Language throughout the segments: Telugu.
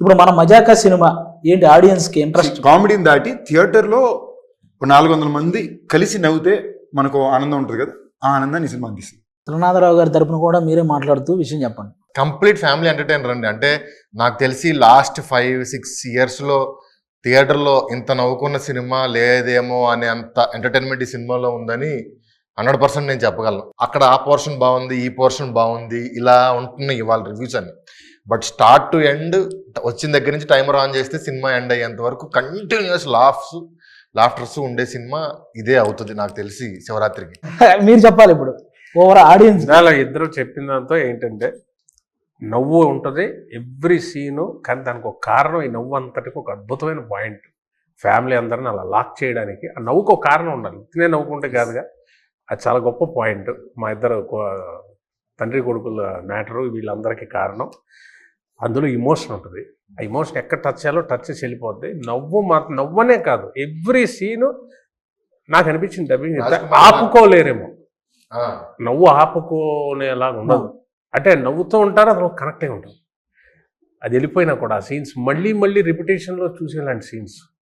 ఇప్పుడు మన మజాకా సినిమా ఏంటి ఆడియన్స్కి ఇంట్రెస్ట్ కామెడీని దాటి థియేటర్లో నాలుగు వందల మంది కలిసి నవ్వుతే మనకు ఆనందం ఉంటుంది కదా? ఆ ఆనందాన్ని ఈ సినిమా అందిస్తుంది. త్రినాథరావు గారి తరపున కూడా మీరే మాట్లాడుతూ విషయం చెప్పండి. కంప్లీట్ ఫ్యామిలీ ఎంటర్టైనర్ అండి. అంటే నాకు తెలిసి లాస్ట్ ఫైవ్ సిక్స్ ఇయర్స్లో థియేటర్లో ఇంత నవ్వుకున్న సినిమా లేదేమో అనే అంత ఎంటర్టైన్మెంట్ ఈ సినిమాలో ఉందని హండ్రెడ్ పర్సెంట్ నేను చెప్పగలను. అక్కడ ఆ పోర్షన్ బాగుంది ఈ పోర్షన్ బాగుంది ఇలా ఉంటున్నాయి ఇవాళ రివ్యూస్ అన్ని. బట్ స్టార్ట్ టు ఎండ్ వచ్చిన దగ్గర నుంచి టైమర్ ఆన్ చేస్తే సినిమా ఎండ్ అయ్యేంత వరకు కంటిన్యూస్ లాఫ్స్ లాఫ్టర్స్ ఉండే సినిమా ఇదే అవుతుంది నాకు తెలిసి శివరాత్రికి. మీరు చెప్పాలి ఇప్పుడు. ఓవర్ ఆడియన్స్ ఇందాల ఇద్దరు చెప్పిన దాంతో ఏంటంటే నవ్వు ఉంటుంది ఎవ్రీ సీను కానీ దానికి ఒక కారణం ఈ నవ్వు అంతటికి ఒక అద్భుతమైన పాయింట్. ఫ్యామిలీ అందరిని అలా లాక్ చేయడానికి ఆ నవ్వుకు ఒక కారణం ఉండాలి. తినే నవ్వుకుంటే కాదుగా. అది చాలా గొప్ప పాయింట్. మా ఇద్దరు తండ్రి కొడుకుల మ్యాటరు వీళ్ళందరికీ కారణం. అందులో ఇమోషన్ ఉంటుంది. ఆ ఇమోషన్ ఎక్కడ టచ్ చేయాలో టచ్ చేసి వెళ్ళిపోద్ది. నవ్వు మాత్రం నవ్వనే కాదు. ఎవ్రీ సీను నాకు అనిపించింది డబ్బింగ్ ఆపుకోలేరేమో. నవ్వు ఆపుకోనేలాగా ఉండదు. అంటే నవ్వుతూ ఉంటారు అతను కనెక్ట్ అయి ఉంటుంది. అది వెళ్ళిపోయినా కూడా ఆ సీన్స్ మళ్ళీ మళ్ళీ repetition లో చూసేలాంటి సీన్స్.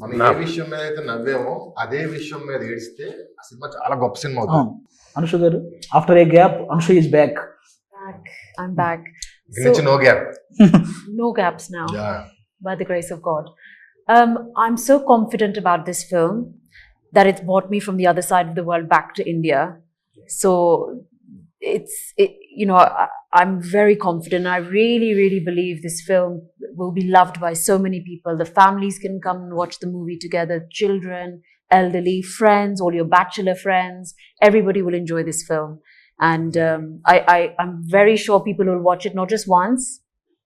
మనం ఏ నా- విషయం మీద అయితే నవ్వేమో అదే విషయం మీద ఏడిస్తే ఆ సినిమా చాలా గొప్ప సినిమా అవుతుంది అనుష గారు after a gap Anusha is back Back. I'm back. దీని నుంచి So, no gap no gaps now, by the grace of God. Um, I'm so confident about this film that it's brought me from the other side of the world back to India. So it's, it, you know, I, I'm very confident. I really, really believe this film will be loved by so many people. The families can come and watch the movie together, children, elderly, friends, all your bachelor friends. Everybody will enjoy this film. And um, I, I, I'm very sure people will watch it not just once,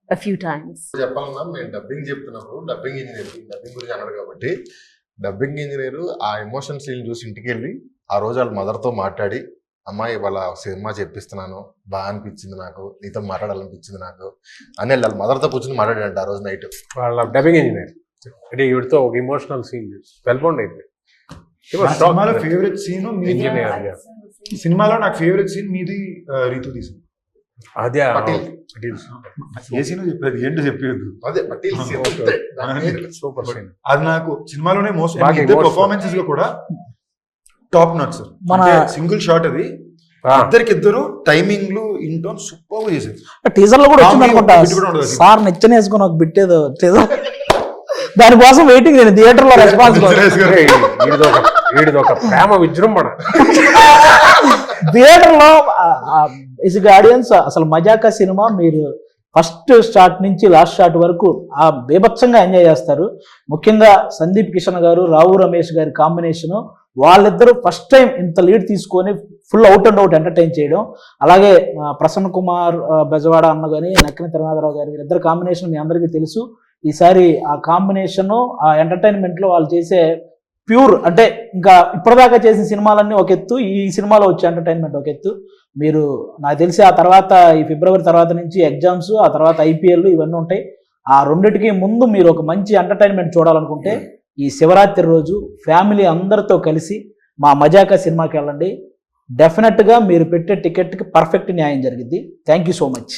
a few times. చెప్పాలన్నా మేము డబ్బింగ్ చెప్తున్నప్పుడు డబ్బింగ్ ఇంజనీర్ డబ్బింగ్ గురించి అన్నాడు కాబట్టి డబ్బింగ్ ఇంజనీర్ ఆ ఎమోషన్స్ చూసి ఇంటికి వెళ్ళి ఆ రోజు వాళ్ళ మదర్తో మాట్లాడి అమ్మాయి వాళ్ళ సినిమా చెప్పిస్తున్నాను బాగా అనిపించింది నాకు నీతో మాట్లాడాలనిపించింది నాకు అని వాళ్ళ మదర్తో కూర్చొని మాట్లాడాడంట ఆ రోజు నైట్ వాళ్ళ డబ్బింగ్ ఇంజనీర్ అంటే వీడితో ఒక ఇమోషనల్ సీన్ వెల్బౌండ్ అయిపోయి నా సినిమాలో ఫేవరెట్ సీన్ మీది ఇంజనీర్ సినిమాలో నాకు ఫేవరెట్ సీన్ మీది రీతు తీసింది అదే పటేల్. ఏ సీన్ చెప్పేది ఏంటో చెప్పేది అదే పటేల్. సూపర్ అది నాకు సినిమాలోనే మోస్ట్. పర్ఫార్మెన్సెస్లో కూడా టాప్ నాట్ సార్ మన- సింగిల్ షాట్ అది. ఇద్దరికి ఇద్దరు టైమింగ్లు ఇంటోన్ సూపర్ చేశారు. టీజర్లో కూడా వచ్చింది అనుకుంటా బిట్. సార్ నెచ్చని వేసుకొని ఒక బిట్టేదో టీజర్ దానికోసం వెయిటింగ్ నేను థియేటర్లో రెస్పాన్స్ ఒక ప్రేమ విజృంభణ. థియేటర్లో ఇస్ ఆడియన్స్ అసలు మజాకా సినిమా మీరు ఫస్ట్ స్టార్ట్ నుంచి లాస్ట్ స్టార్ట్ వరకు ఆ బీభత్సంగా ఎంజాయ్ చేస్తారు. ముఖ్యంగా సందీప్ కిషన్ గారు రావు రమేష్ గారి కాంబినేషన్ వాళ్ళిద్దరూ ఫస్ట్ టైం ఇంత లీడ్ తీసుకొని full out and out entertain చేయడం. అలాగే ప్రసన్న కుమార్ బెజవాడ అన్న కానీ నక్కిన తిరునాథరావు గారి వీళ్ళిద్దరు కాంబినేషన్ మీ అందరికీ తెలుసు. ఈసారి ఆ కాంబినేషన్ ఆ ఎంటర్టైన్మెంట్లో వాళ్ళు చేసే ప్యూర్ అంటే ఇంకా ఇప్పటిదాకా చేసిన సినిమాలన్నీ ఒక ఎత్తు ఈ సినిమాలో వచ్చే ఎంటర్టైన్మెంట్ ఒక ఎత్తు. మీరు నాకు తెలిసి ఆ తర్వాత ఈ ఫిబ్రవరి తర్వాత నుంచి ఎగ్జామ్స్ ఆ తర్వాత ఐపీఎల్ ఇవన్నీ ఉంటాయి. ఆ రెండింటికి ముందు మీరు ఒక మంచి ఎంటర్టైన్మెంట్ చూడాలనుకుంటే ఈ శివరాత్రి రోజు ఫ్యామిలీ అందరితో కలిసి మా మజాకా సినిమాకి వెళ్ళండి. డెఫినెట్గా మీరు పెట్టే టికెట్కి పర్ఫెక్ట్ న్యాయం జరిగింది. Thank you so much